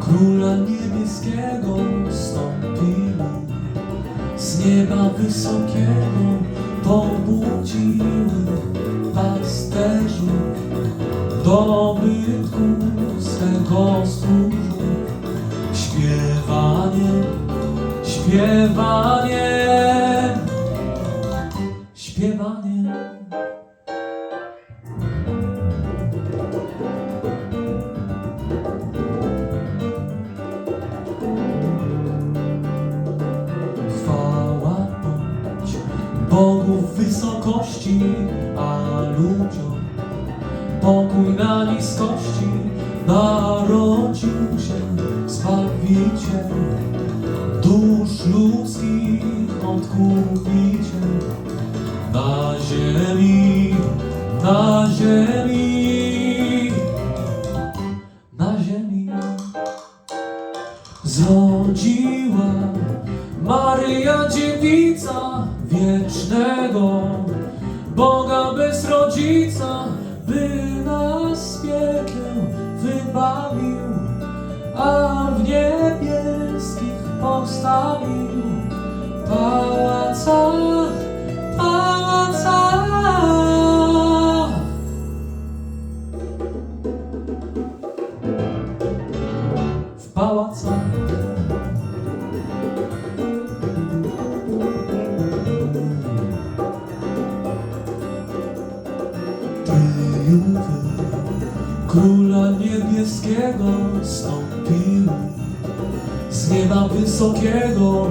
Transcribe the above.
Króla niebieskiego stąpili z nieba wysokiego pobudziły pasterzy dobytku swego stróżu śpiewanie, śpiewanie, śpiewanie. Bogu wysokości, a ludziom pokój na niskości. Narodził się Zbawiciel dusz ludzkich odkupiciel. Na ziemi, na ziemi, zrodziła Maryja dziewica wiecznego Boga bez rodzica by nas z wybawił a w niebieskich postawił. Pałacach pałacach. Króla niebieskiego stąpiły z nieba wysokiego